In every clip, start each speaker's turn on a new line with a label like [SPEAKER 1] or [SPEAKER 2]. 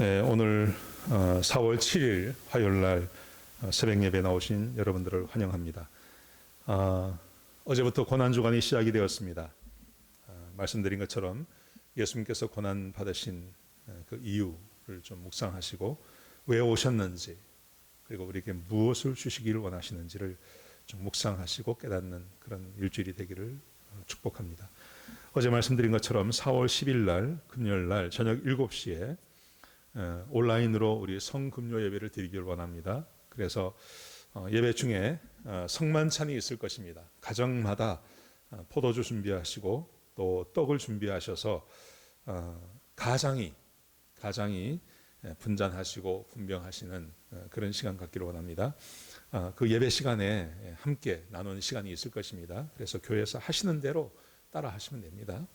[SPEAKER 1] 네, 오늘 4월 7일 화요일 날 어, 새벽 예배 나오신 여러분들을 환영합니다. 아, 어제부터 고난 주간이 시작이 되었습니다. 아, 말씀드린 것처럼 예수님께서 고난 받으신 어, 그 이유를 좀 묵상하시고 왜 오셨는지 그리고 우리에게 무엇을 주시기를 원하시는지를 좀 묵상하시고 깨닫는 그런 일주일이 되기를 어, 축복합니다. 어제 말씀드린 것처럼 4월 10일 날 금요일 날 저녁 7시에 어, 온라인으로 우리 성금요 예배를 드리기를 원합니다. 그래서 어, 예배 중에 어, 성만찬이 있을 것입니다. 가정마다 포도주 준비하시고 또 떡을 준비하셔서 가장이 가장이 예, 분잔하시고 분병하시는 그런 시간 갖기를 원합니다. 그 예배 시간에 예, 함께 나누는 시간이 있을 것입니다. 그래서 교회에서 하시는 대로 따라 하시면 됩니다.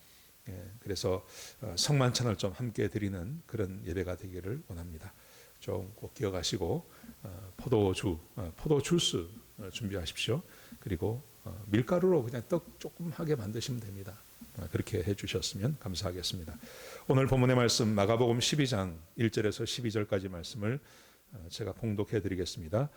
[SPEAKER 1] 예, 그래서 어, 성만찬을 좀 함께 드리는 그런 예배가 되기를 원합니다. 좀 꼭 기억하시고 어, 포도주, 어, 포도 주스 준비하십시오. 그리고 밀가루로 그냥 떡 조금 하게 만드시면 됩니다. 그렇게 해주셨으면 감사하겠습니다. 오늘 본문의 말씀 마가복음 12장 1절에서 12절까지 말씀을 제가 봉독해 드리겠습니다.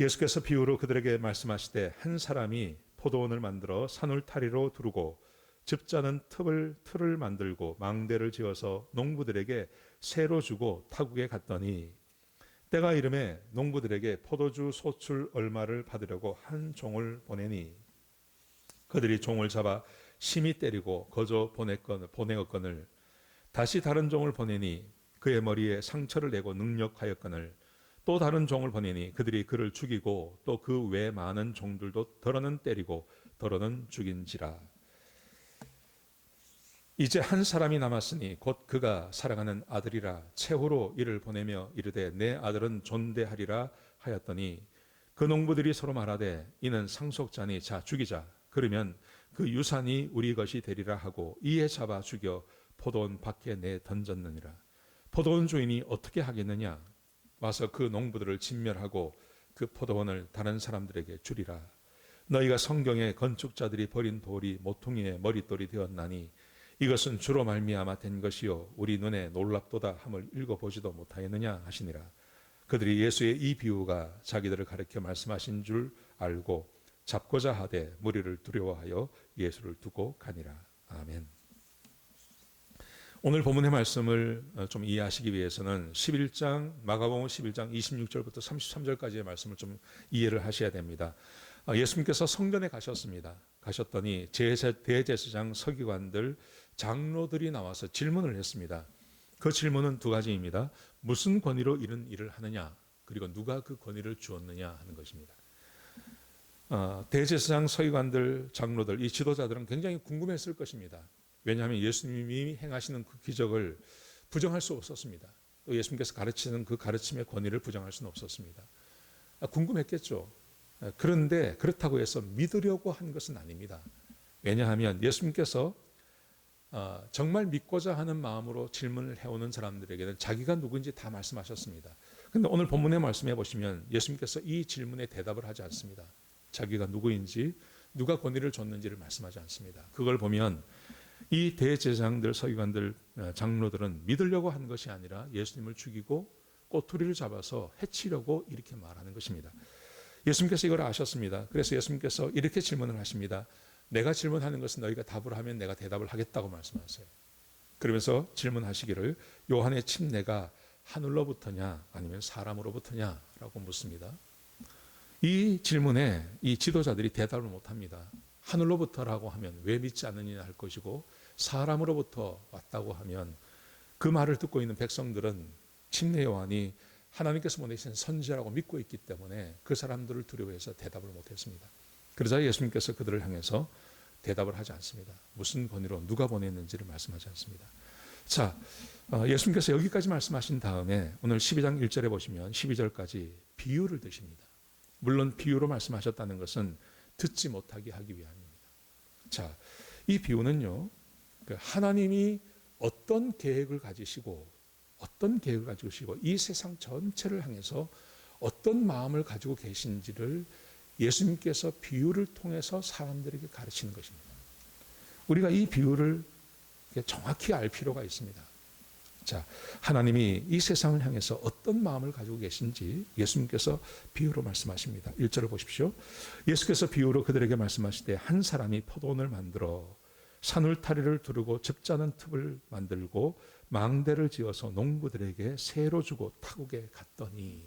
[SPEAKER 1] 예수께서 비유로 그들에게 말씀하시되 한 사람이 포도원을 만들어 산울타리로 두르고 집자는 틀을, 틀을 만들고 망대를 지어서 농부들에게 새로 주고 타국에 갔더니 때가 이름에 농부들에게 포도주 소출 얼마를 받으려고 한 종을 보내니 그들이 종을 잡아 심히 때리고 거저 보내었건을 다시 다른 종을 보내니 그의 머리에 상처를 내고 능력하였건을 또 다른 종을 보내니 그들이 그를 죽이고 또 그 외 많은 종들도 더러는 때리고 더러는 죽인지라 이제 한 사람이 남았으니 곧 그가 사랑하는 아들이라 최후로 이를 보내며 이르되 내 아들은 존대하리라 하였더니 그 농부들이 서로 말하되 이는 상속자니 자 죽이자. 그러면 그 유산이 우리 것이 되리라 하고 이에 잡아 죽여 포도원 밖에 내 던졌느니라. 포도원 주인이 어떻게 하겠느냐? 와서 그 농부들을 진멸하고 그 포도원을 다른 사람들에게 주리라. 너희가 성경에 건축자들이 버린 돌이 모퉁이의 머릿돌이 되었나니 이것은 주로 말미암아 된 것이요 우리 눈에 놀랍도다 함을 읽어보지도 못하였느냐 하시니라 그들이 예수의 이 비유가 자기들을 가르켜 말씀하신 줄 알고 잡고자 하되 무리를 두려워하여 예수를 두고 가니라 아멘. 오늘 본문의 말씀을 좀 이해하시기 위해서는 11장 마가복음 11장 26절부터 33절까지의 말씀을 좀 이해를 하셔야 됩니다. 아, 예수님께서 성전에 가셨습니다. 가셨더니 대제사장 서기관들 장로들이 나와서 질문을 했습니다. 그 질문은 두 가지입니다. 무슨 권위로 이런 일을 하느냐, 그리고 누가 그 권위를 주었느냐 하는 것입니다. 어, 대제사장, 서기관들, 장로들, 이 지도자들은 굉장히 궁금했을 것입니다. 왜냐하면 예수님이 행하시는 그 기적을 부정할 수 없었습니다. 또 예수님께서 가르치는 그 가르침의 권위를 부정할 수는 없었습니다. 아, 궁금했겠죠. 그런데 그렇다고 해서 믿으려고 한 것은 아닙니다. 왜냐하면 예수님께서 어, 정말 믿고자 하는 마음으로 질문을 해오는 사람들에게는 자기가 누군지 다 말씀하셨습니다. 근데 오늘 본문에 말씀해 보시면 예수님께서 이 질문에 대답을 하지 않습니다. 자기가 누구인지, 누가 권위를 줬는지를 말씀하지 않습니다. 그걸 보면 이 대제장들, 서기관들, 어, 장로들은 믿으려고 한 것이 아니라 예수님을 죽이고 꼬투리를 잡아서 해치려고 이렇게 말하는 것입니다. 예수님께서 이걸 아셨습니다. 그래서 예수님께서 이렇게 질문을 하십니다. 내가 질문하는 것은 너희가 답을 하면 내가 대답을 하겠다고 말씀하세요. 그러면서 질문하시기를 요한의 침례가 하늘로부터냐 아니면 사람으로부터냐라고 묻습니다. 이 질문에 이 지도자들이 대답을 못합니다. 하늘로부터라고 하면 왜 믿지 않느냐 할 것이고 사람으로부터 왔다고 하면 그 말을 듣고 있는 백성들은 침례 요한이 하나님께서 보내신 선지자라고 믿고 있기 때문에 그 사람들을 두려워해서 대답을 못했습니다. 그러자 예수님께서 그들을 향해서 대답을 하지 않습니다. 무슨 권위로 누가 보냈는지를 말씀하지 않습니다. 자, 어, 예수님께서 여기까지 말씀하신 다음에 오늘 12장 1절에 보시면 12절까지 비유를 드십니다. 물론 비유로 말씀하셨다는 것은 듣지 못하게 하기 위함입니다. 자, 이 비유는요, 그 하나님이 어떤 계획을 가지시고 어떤 계획을 가지고 이 세상 전체를 향해서 어떤 마음을 가지고 계신지를 예수님께서 비유를 통해서 사람들에게 가르치는 것입니다. 우리가 이 비유를 정확히 알 필요가 있습니다. 자, 하나님이 이 세상을 향해서 어떤 마음을 가지고 계신지 예수님께서 비유로 말씀하십니다. 1절을 보십시오. 예수께서 비유로 그들에게 말씀하시되 한 사람이 포도원을 만들어 산울타리를 두르고 즙자는 틈을 만들고 망대를 지어서 농부들에게 새로 주고 타국에 갔더니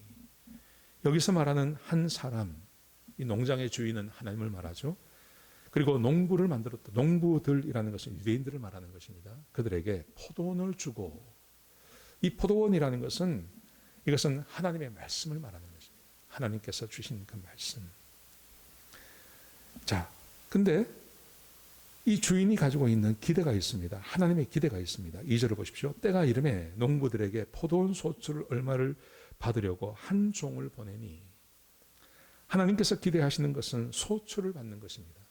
[SPEAKER 1] 여기서 말하는 한 사람 이 농장의 주인은 하나님을 말하죠. 그리고 농부를 만들었다. 농부들이라는 것은 유대인들을 말하는 것입니다. 그들에게 포도원을 주고 이 포도원이라는 것은 이것은 하나님의 말씀을 말하는 것입니다. 하나님께서 주신 그 말씀. 자, 근데 이 주인이 가지고 있는 기대가 있습니다. 하나님의 기대가 있습니다. 2절을 보십시오. 때가 이름에 농부들에게 포도원 소출을 얼마를 받으려고 한 종을 보내니 하나님께서 기대하시는 것은 소출을 받는 것입니다.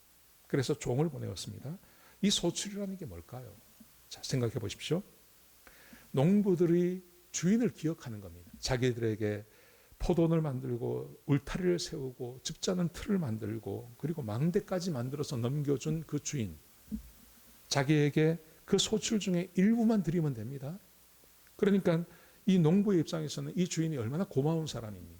[SPEAKER 1] 그래서 종을 보내었습니다. 이 소출이라는 게 뭘까요? 자, 생각해 보십시오. 농부들이 주인을 기억하는 겁니다. 자기들에게 포도원을 만들고 울타리를 세우고 즙자는 틀을 만들고 그리고 망대까지 만들어서 넘겨준 그 주인. 자기에게 그 소출 중에 일부만 드리면 됩니다. 그러니까 이 농부의 입장에서는 이 주인이 얼마나 고마운 사람입니까?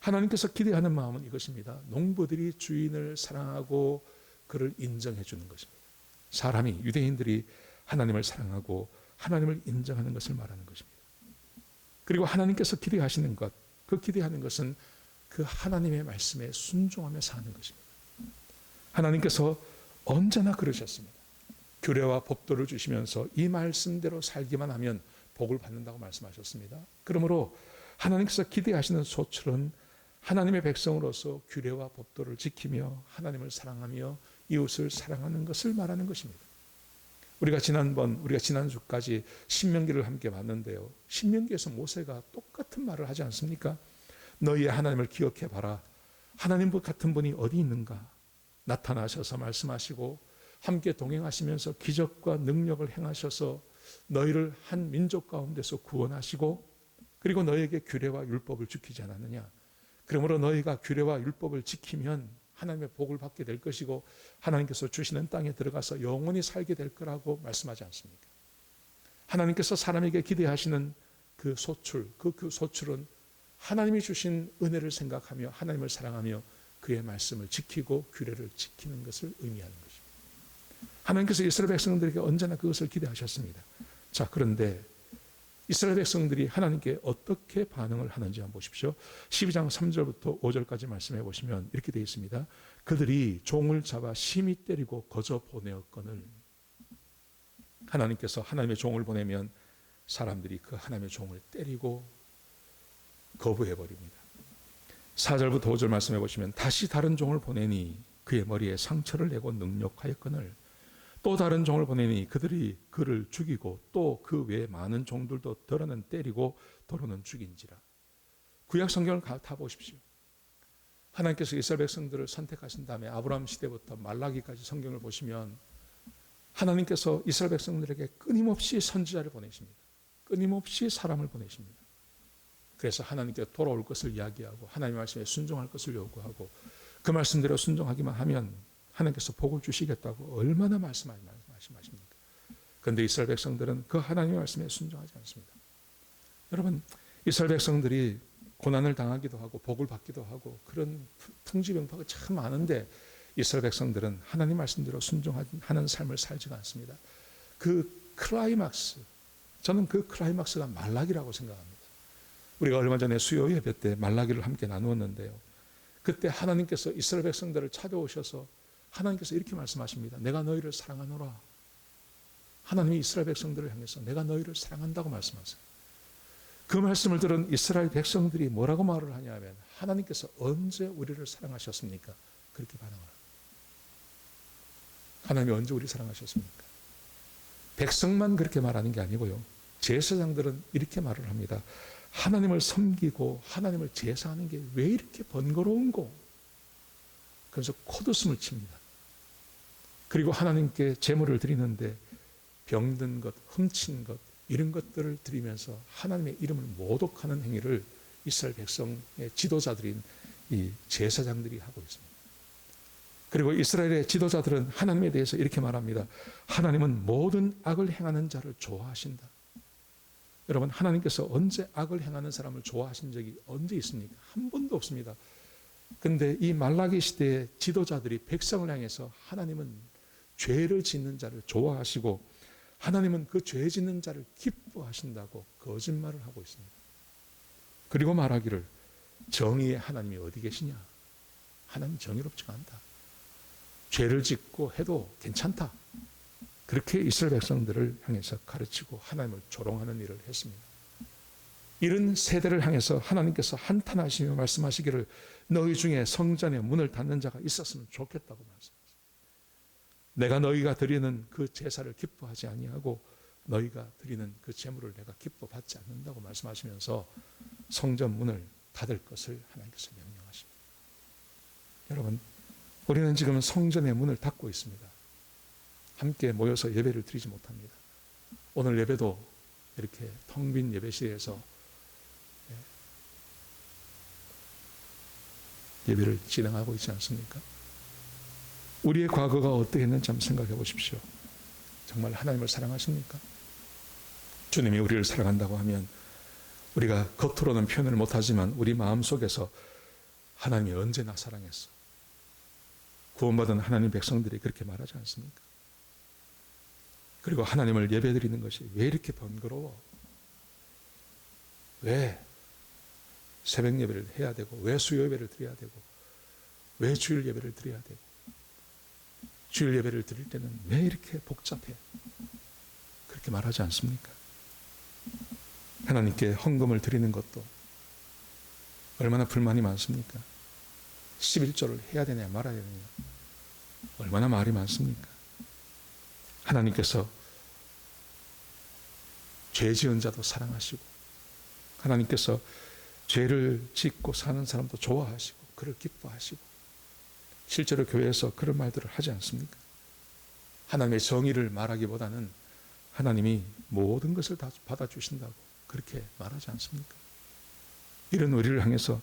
[SPEAKER 1] 하나님께서 기대하는 마음은 이것입니다. 농부들이 주인을 사랑하고 그를 인정해 주는 것입니다. 사람이 유대인들이 하나님을 사랑하고 하나님을 인정하는 것을 말하는 것입니다. 그리고 하나님께서 기대하시는 것, 그 기대하는 것은 그 하나님의 말씀에 순종하며 사는 것입니다. 하나님께서 언제나 그러셨습니다. 규례와 법도를 주시면서 이 말씀대로 살기만 하면 복을 받는다고 말씀하셨습니다. 그러므로 하나님께서 기대하시는 소출은 하나님의 백성으로서 규례와 법도를 지키며 하나님을 사랑하며 이웃을 사랑하는 것을 말하는 것입니다. 우리가 지난번 우리가 지난주까지 신명기를 함께 봤는데요. 신명기에서 모세가 똑같은 말을 하지 않습니까? 너희의 하나님을 기억해 봐라. 하나님 같은 분이 어디 있는가? 나타나셔서 말씀하시고 함께 동행하시면서 기적과 능력을 행하셔서 너희를 한 민족 가운데서 구원하시고 그리고 너에게 규례와 율법을 지키지 않았느냐? 그러므로 너희가 규례와 율법을 지키면 하나님의 복을 받게 될 것이고 하나님께서 주시는 땅에 들어가서 영원히 살게 될 거라고 말씀하지 않습니까? 하나님께서 사람에게 기대하시는 그 소출, 그, 그 소출은 하나님이 주신 은혜를 생각하며 하나님을 사랑하며 그의 말씀을 지키고 규례를 지키는 것을 의미하는 것입니다. 하나님께서 이스라엘 백성들에게 언제나 그것을 기대하셨습니다. 자, 그런데 이스라엘 백성들이 하나님께 어떻게 반응을 하는지 한번 보십시오. 12장 3절부터 5절까지 말씀해 보시면 이렇게 되어 있습니다. 그들이 종을 잡아 심히 때리고 거저 보내었거늘 하나님께서 하나님의 종을 보내면 사람들이 그 하나님의 종을 때리고 거부해 버립니다. 4절부터 5절 말씀해 보시면 다시 다른 종을 보내니 그의 머리에 상처를 내고 능력하였거늘 또 다른 종을 보내니 그들이 그를 죽이고 또 그 외에 많은 종들도 더러는 때리고 도로는 죽인지라. 구약 성경을 다 보십시오. 하나님께서 이스라엘 백성들을 선택하신 다음에 아브라함 시대부터 말라기까지 성경을 보시면 하나님께서 이스라엘 백성들에게 끊임없이 선지자를 보내십니다. 끊임없이 사람을 보내십니다. 그래서 하나님께 돌아올 것을 이야기하고 하나님의 말씀에 순종할 것을 요구하고 그 말씀대로 순종하기만 하면 하나님께서 복을 주시겠다고 얼마나 말씀하십니까? 그런데 이스라엘 백성들은 그 하나님의 말씀에 순종하지 않습니다. 여러분, 이스라엘 백성들이 고난을 당하기도 하고 복을 받기도 하고 그런 풍지병파가 참 많은데 이스라엘 백성들은 하나님 말씀대로 순종하는 삶을 살지가 않습니다. 그 클라이막스, 저는 그 클라이막스가 말라기라고 생각합니다. 우리가 얼마 전에 수요 예배 때 말라기를 함께 나누었는데요. 그때 하나님께서 이스라엘 백성들을 찾아오셔서 하나님께서 이렇게 말씀하십니다. 내가 너희를 사랑하노라. 하나님이 이스라엘 백성들을 향해서 내가 너희를 사랑한다고 말씀하세요. 그 말씀을 들은 이스라엘 백성들이 뭐라고 말을 하냐면 하나님께서 언제 우리를 사랑하셨습니까? 그렇게 반응을 합니다. 하나님이 언제 우리 사랑하셨습니까? 백성만 그렇게 말하는 게 아니고요. 제사장들은 이렇게 말을 합니다. 하나님을 섬기고 하나님을 제사하는 게 왜 이렇게 번거로운고? 그래서 코드숨을 칩니다. 그리고 하나님께 제물을 드리는데 병든 것, 훔친 것 이런 것들을 드리면서 하나님의 이름을 모독하는 행위를 이스라엘 백성의 지도자들인 이 제사장들이 하고 있습니다. 그리고 이스라엘의 지도자들은 하나님에 대해서 이렇게 말합니다. 하나님은 모든 악을 행하는 자를 좋아하신다. 여러분 하나님께서 언제 악을 행하는 사람을 좋아하신 적이 언제 있습니까? 한 번도 없습니다. 근데 이 말라기 시대의 지도자들이 백성을 향해서 하나님은 죄를 짓는 자를 좋아하시고 하나님은 그 죄 짓는 자를 기뻐하신다고 거짓말을 하고 있습니다. 그리고 말하기를 정의의 하나님이 어디 계시냐? 하나님 정의롭지가 않다. 죄를 짓고 해도 괜찮다. 그렇게 이스라엘 백성들을 향해서 가르치고 하나님을 조롱하는 일을 했습니다. 이런 세대를 향해서 하나님께서 한탄하시며 말씀하시기를 너희 중에 성전의 문을 닫는 자가 있었으면 좋겠다고 말씀하셨습니다. 내가 너희가 드리는 그 제사를 기뻐하지 아니하고 너희가 드리는 그 제물을 내가 기뻐 받지 않는다고 말씀하시면서 성전 문을 닫을 것을 하나님께서 명령하십니다. 여러분, 우리는 지금 성전의 문을 닫고 있습니다. 함께 모여서 예배를 드리지 못합니다. 오늘 예배도 이렇게 텅 빈 예배실에서 예배를 진행하고 있지 않습니까? 우리의 과거가 어떠했는지 한번 생각해 보십시오. 정말 하나님을 사랑하십니까? 주님이 우리를 사랑한다고 하면 우리가 겉으로는 표현을 못하지만 우리 마음 속에서 하나님이 언제나 사랑했어. 구원받은 하나님 백성들이 그렇게 말하지 않습니까? 그리고 하나님을 예배드리는 것이 왜 이렇게 번거로워? 왜 새벽 예배를 해야 되고 왜 수요 예배를 드려야 되고 왜 주일 예배를 드려야 되고 주일 예배를 드릴 때는 왜 이렇게 복잡해? 그렇게 말하지 않습니까? 하나님께 헌금을 드리는 것도 얼마나 불만이 많습니까? 11조를 해야 되냐 말아야 되냐 얼마나 말이 많습니까? 하나님께서 죄 지은 자도 사랑하시고 하나님께서 죄를 짓고 사는 사람도 좋아하시고 그를 기뻐하시고 실제로 교회에서 그런 말들을 하지 않습니까? 하나님의 정의를 말하기보다는 하나님이 모든 것을 다 받아주신다고 그렇게 말하지 않습니까? 이런 우리를 향해서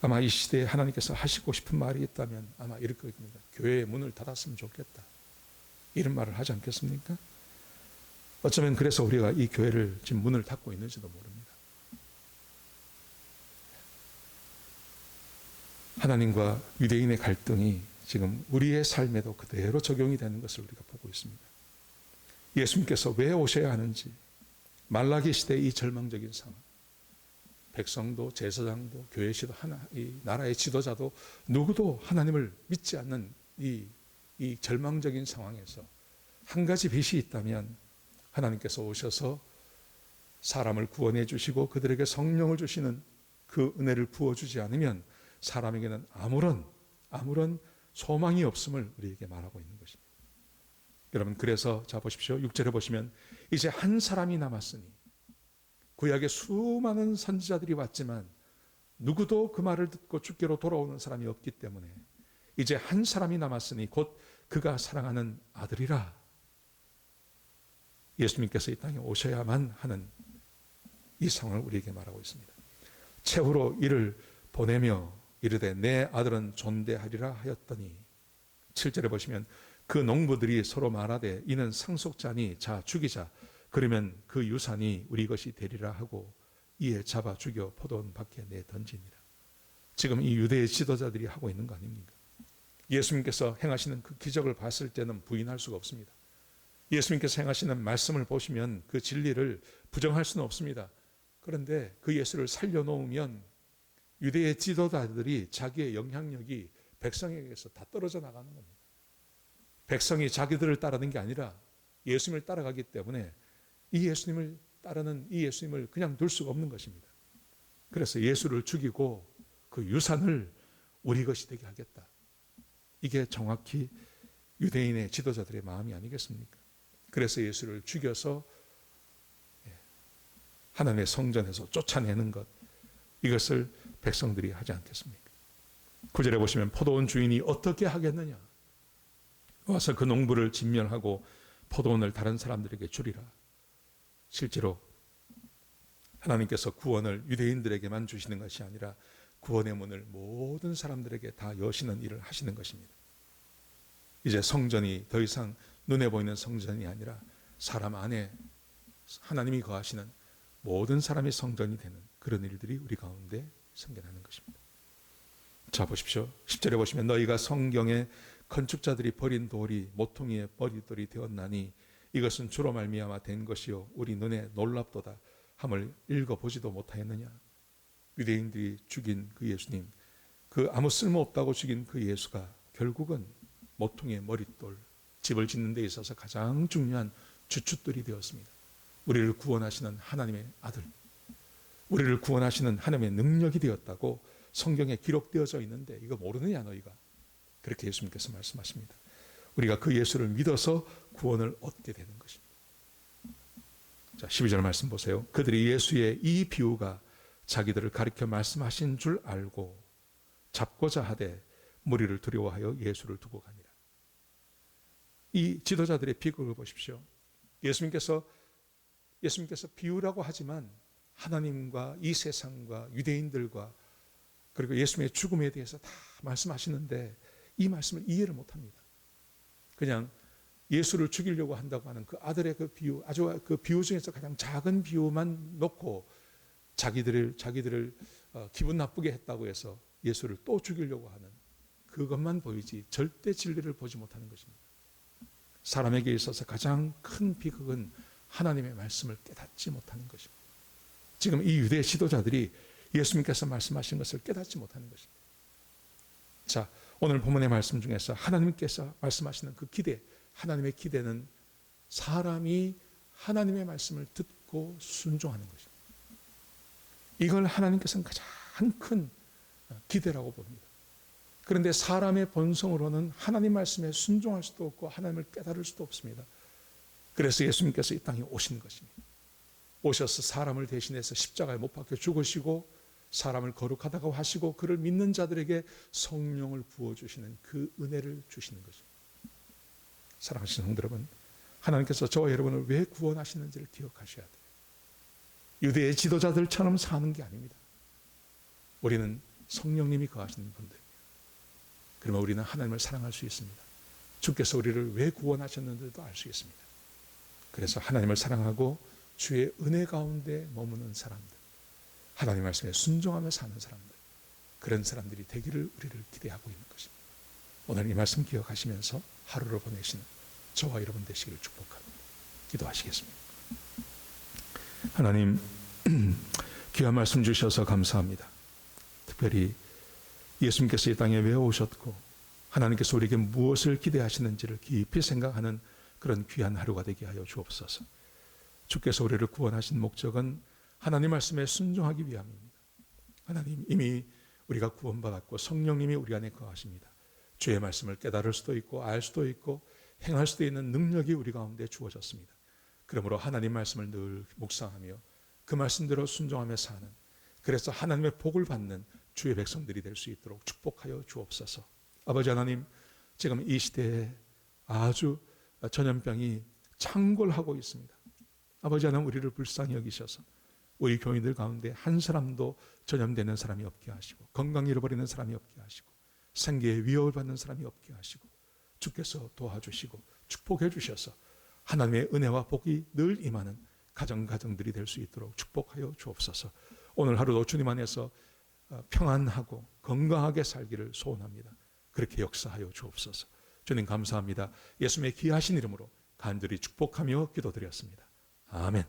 [SPEAKER 1] 아마 이 시대에 하나님께서 하시고 싶은 말이 있다면 아마 이럴 겁니다. 교회의 문을 닫았으면 좋겠다. 이런 말을 하지 않겠습니까? 어쩌면 그래서 우리가 이 교회를 지금 문을 닫고 있는지도 모릅니다. 하나님과 유대인의 갈등이 지금 우리의 삶에도 그대로 적용이 되는 것을 우리가 보고 있습니다. 예수님께서 왜 오셔야 하는지 말라기 시대의 이 절망적인 상황 백성도 제사장도 교회 시도 하나 이 나라의 지도자도 누구도 하나님을 믿지 않는 이, 이 절망적인 상황에서 한 가지 빛이 있다면 하나님께서 오셔서 사람을 구원해 주시고 그들에게 성령을 주시는 그 은혜를 부어 주지 않으면 사람에게는 아무런 아무런 소망이 없음을 우리에게 말하고 있는 것입니다. 여러분 그래서 자 보십시오. 6절에 보시면 이제 한 사람이 남았으니 구약에 수많은 선지자들이 왔지만 누구도 그 말을 듣고 주께로 돌아오는 사람이 없기 때문에 이제 한 사람이 남았으니 곧 그가 사랑하는 아들이라 예수님께서 이 땅에 오셔야만 하는 이 상황을 우리에게 말하고 있습니다. 최후로 이를 보내며 이르되 내 아들은 존대하리라 하였더니 7절에 보시면 그 농부들이 서로 말하되 이는 상속자니 자 죽이자 그러면 그 유산이 우리 것이 되리라 하고 이에 잡아 죽여 포도원 밖에 내 던지니라. 지금 이 유대의 지도자들이 하고 있는 거 아닙니까? 예수님께서 행하시는 그 기적을 봤을 때는 부인할 수가 없습니다. 예수님께서 행하시는 말씀을 보시면 그 진리를 부정할 수는 없습니다. 그런데 그 예수를 살려놓으면 유대의 지도자들이 자기의 영향력이 백성에게서 다 떨어져 나가는 겁니다. 백성이 자기들을 따르는 게 아니라 예수님을 따라가기 때문에 이 예수님을 따르는 이 예수님을 그냥 둘 수가 없는 것입니다. 그래서 예수를 죽이고 그 유산을 우리 것이 되게 하겠다. 이게 정확히 유대인의 지도자들의 마음이 아니겠습니까? 그래서 예수를 죽여서 예, 하나님의 성전에서 쫓아내는 것 이것을 백성들이 하지 않겠습니까? 구절에 보시면 포도원 주인이 어떻게 하겠느냐? 와서 그 농부를 진멸하고 포도원을 다른 사람들에게 주리라. 실제로 하나님께서 구원을 유대인들에게만 주시는 것이 아니라 구원의 문을 모든 사람들에게 다 여시는 일을 하시는 것입니다. 이제 성전이 더 이상 눈에 보이는 성전이 아니라 사람 안에 하나님이 거하시는 모든 사람이 성전이 되는 그런 일들이 우리 가운데 생겨나는 것입니다. 자 보십시오. 10절에 보시면 너희가 성경에 건축자들이 버린 돌이 모퉁이의 버리돌이 되었나니 이것은 주로 말미암아 된 것이요 우리 눈에 놀랍도다 함을 읽어보지도 못하였느냐 유대인들이 죽인 그 예수님 그 아무 쓸모없다고 죽인 그 예수가 결국은 모퉁이의 머릿돌 집을 짓는 데 있어서 가장 중요한 주춧돌이 되었습니다. 우리를 구원하시는 하나님의 아들 우리를 구원하시는 하나님의 능력이 되었다고 성경에 기록되어져 있는데 이거 모르느냐 너희가 그렇게 예수님께서 말씀하십니다. 우리가 그 예수를 믿어서 구원을 얻게 되는 것입니다. 자, 12절 말씀 보세요. 그들이 예수의 이 비유가 자기들을 가리켜 말씀하신 줄 알고 잡고자 하되 무리를 두려워하여 예수를 두고 가니라. 이 지도자들의 비극을 보십시오. 예수님께서 예수님께서 비유라고 하지만 하나님과 이 세상과 유대인들과 그리고 예수님의 죽음에 대해서 다 말씀하시는데 이 말씀을 이해를 못 합니다. 그냥 예수를 죽이려고 한다고 하는 그 아들의 그 비유, 아주 그 비유 중에서 가장 작은 비유만 놓고 자기들을 자기들을 어, 기분 나쁘게 했다고 해서 예수를 또 죽이려고 하는 그것만 보이지 절대 진리를 보지 못하는 것입니다. 사람에게 있어서 가장 큰 비극은 하나님의 말씀을 깨닫지 못하는 것입니다. 지금 이 유대 지도자들이 예수님께서 말씀하신 것을 깨닫지 못하는 것입니다. 자, 오늘 본문의 말씀 중에서 하나님께서 말씀하시는 그 기대, 하나님의 기대는 사람이 하나님의 말씀을 듣고 순종하는 것입니다. 이걸 하나님께서는 가장 큰 기대라고 봅니다. 그런데 사람의 본성으로는 하나님 말씀에 순종할 수도 없고 하나님을 깨달을 수도 없습니다. 그래서 예수님께서 이 땅에 오신 것입니다. 오셔서 사람을 대신해서 십자가에 못 박혀 죽으시고 사람을 거룩하다고 하시고 그를 믿는 자들에게 성령을 부어 주시는 그 은혜를 주시는 것입니다. 사랑하시는 성도 여러분, 하나님께서 저와 여러분을 왜 구원하시는지를 기억하셔야 돼요. 유대의 지도자들처럼 사는 게 아닙니다. 우리는 성령님이 거하시는 분들입니다. 그러면 우리는 하나님을 사랑할 수 있습니다. 주께서 우리를 왜 구원하셨는지도 알 수 있습니다. 그래서 하나님을 사랑하고 주의 은혜 가운데 머무는 사람들, 하나님 말씀에 순종하며 사는 사람들, 그런 사람들이 되기를 우리를 기대하고 있는 것입니다. 오늘 이 말씀 기억하시면서 하루를 보내시는 저와 여러분 되시기를 축복합니다. 기도하시겠습니다. 하나님, 귀한 말씀 주셔서 감사합니다. 특별히 예수님께서 이 땅에 왜 오셨고 하나님께서 우리에게 무엇을 기대하시는지를 깊이 생각하는 그런 귀한 하루가 되게 하여 주옵소서. 주께서 우리를 구원하신 목적은 하나님 말씀에 순종하기 위함입니다. 하나님 이미 우리가 구원받았고 성령님이 우리 안에 거하십니다. 주의 말씀을 깨달을 수도 있고 알 수도 있고 행할 수도 있는 능력이 우리 가운데 주어졌습니다. 그러므로 하나님 말씀을 늘 묵상하며 그 말씀대로 순종하며 사는 그래서 하나님의 복을 받는 주의 백성들이 될 수 있도록 축복하여 주옵소서. 아버지 하나님, 지금 이 시대에 아주 전염병이 창궐하고 있습니다. 아버지 하나님 우리를 불쌍히 여기셔서 우리 교인들 가운데 한 사람도 전염되는 사람이 없게 하시고 건강 잃어버리는 사람이 없게 하시고 생계에 위협을 받는 사람이 없게 하시고 주께서 도와주시고 축복해 주셔서 하나님의 은혜와 복이 늘 임하는 가정 가정들이 될 수 있도록 축복하여 주옵소서. 오늘 하루도 주님 안에서 어, 평안하고 건강하게 살기를 소원합니다. 그렇게 역사하여 주옵소서. 주님 감사합니다. 예수님의 귀하신 이름으로 간절히 축복하며 기도드렸습니다. 아멘.